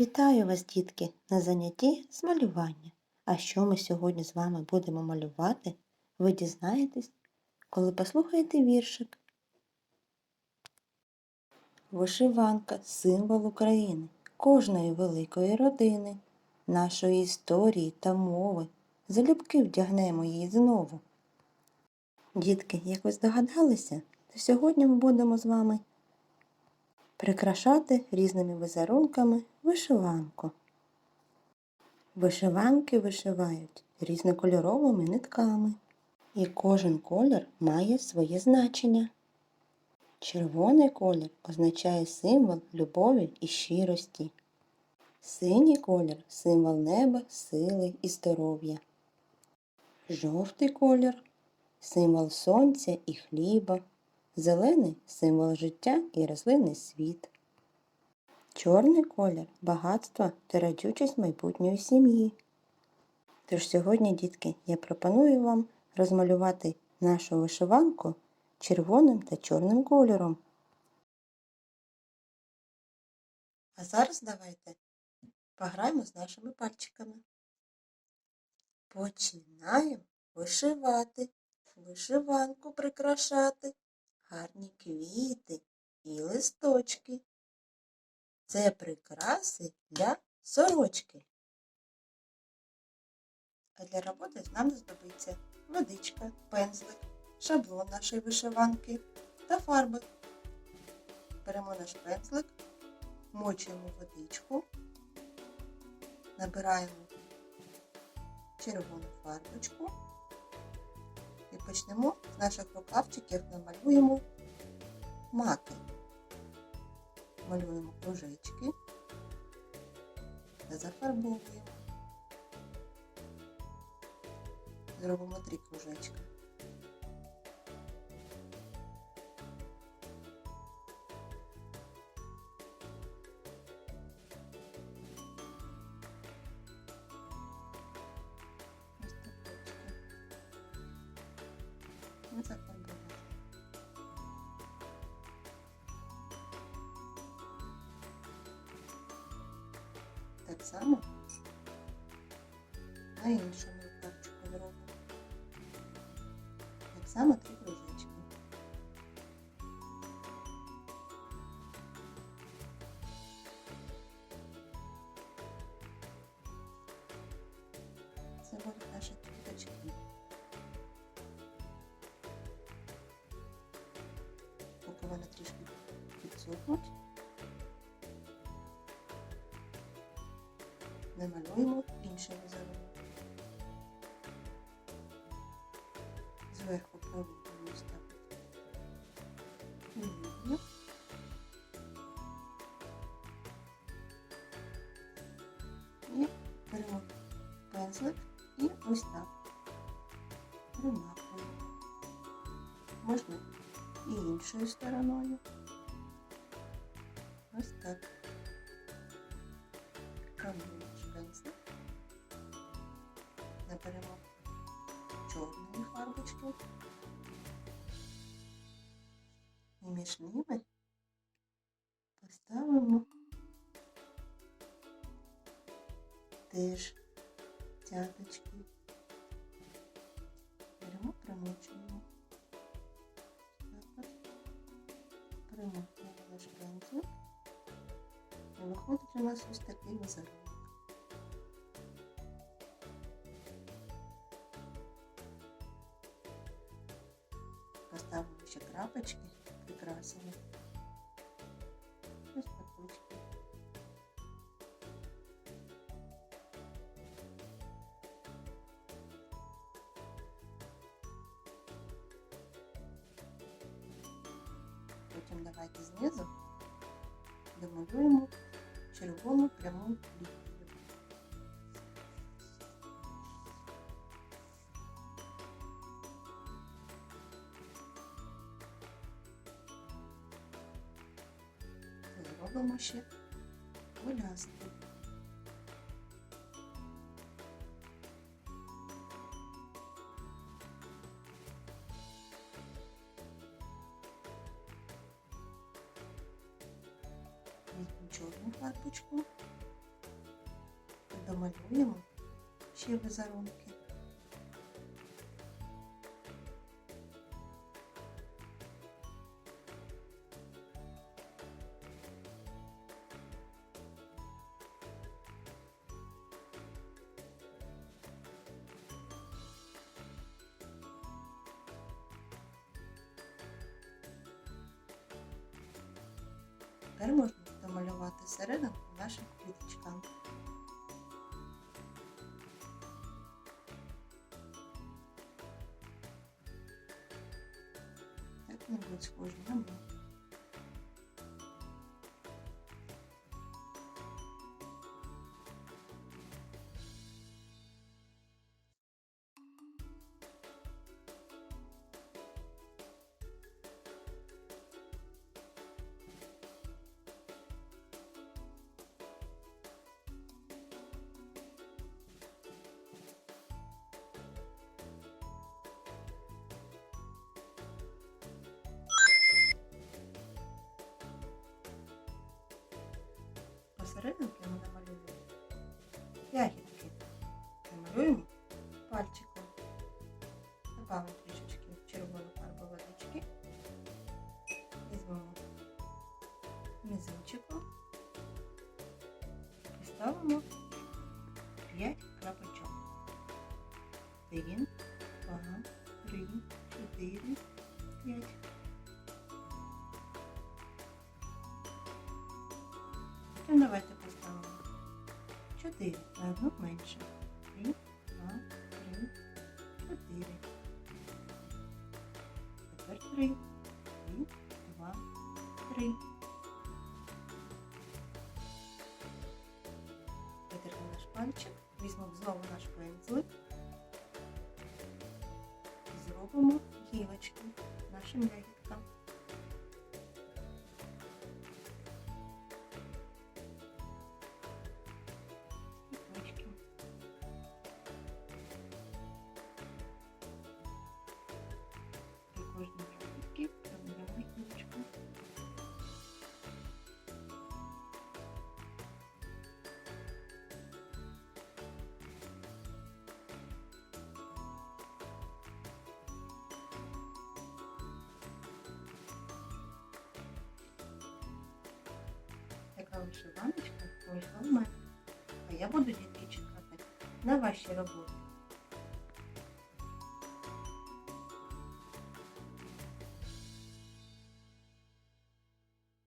Вітаю вас, дітки, на занятті з малювання. А що ми сьогодні з вами будемо малювати, ви дізнаєтесь, коли послухаєте віршик. Вишиванка символ України, кожної великої родини, нашої історії та мови. Залюбки вдягнемо її знову. Дітки, як ви здогадалися, то сьогодні ми будемо з вами прикрашати різними візерунками вишиванку. Вишиванки вишивають різнокольоровими нитками, і кожен колір має своє значення. Червоний колір означає символ любові і щирості. Синій колір символ неба, сили і здоров'я. Жовтий колір символ сонця і хліба. Зелений символ життя і рослинний світ. Чорний колір багатства та радючість майбутньої сім'ї. Тож сьогодні, дітки, я пропоную вам розмалювати нашу вишиванку червоним та чорним кольором. А зараз давайте пограємо з нашими пальчиками. Починаємо вишивати, вишиванку прикрашати, гарні квіти і листочки. Це прикраси для сорочки. А для роботи нам знадобиться водичка, пензлик, шаблон нашої вишиванки та фарби. Беремо наш пензлик, мочуємо водичку, набираємо червону фарбочку і почнемо наших рукавчиків намалюємо маки. Малюємо кружечки та зафарбовуємо. Зробимо три кружечка. Само на іншому рукавчику робимо. Так само три кружечки. Це будуть наші квіточки. Поки вони трішки підсохнуть. Намалюємо інший візерунок. Зверху проводимо так лінію. І беремо пензлик і ось так примакуємо. Можна і іншою стороною. Ось так. Пензлик. Наберемо чорної фарбочки. І між ними поставимо теж цяточки. Беремо, промочуємо. Так от. Примочуємо наш пензлик. І виходить у нас ось такий візерунок. Поставимо ще крапочки, прикрасимо. Ось такочки. Потім давайте знизу домалюємо червону пряму лінію. Робимо ще полястки. Візьму чорну фарбочку домалюємо ще візерунки. Тепер можна домалювати серединку нашим квіточкам. Так не будуть схожі на мене. Посерединки ми намалюємо ягідки. Намалюємо пальчиком. Добавимо трішечки червоної фарби водички. Візьмемо мізинчиком і ставимо 5 крапочок. 1, 2, 3, 4, 5. Потім давайте 4 на одну менше. 3, 2, 3, 4. Тепер 3, 3, 2, 3. Витерли наш пальчик, візьмемо знову наш пензлик зробимо гілочки нашим ягідкам. Вишиваночка вийшла в мене. А я буду дітки чекати на ваші роботи.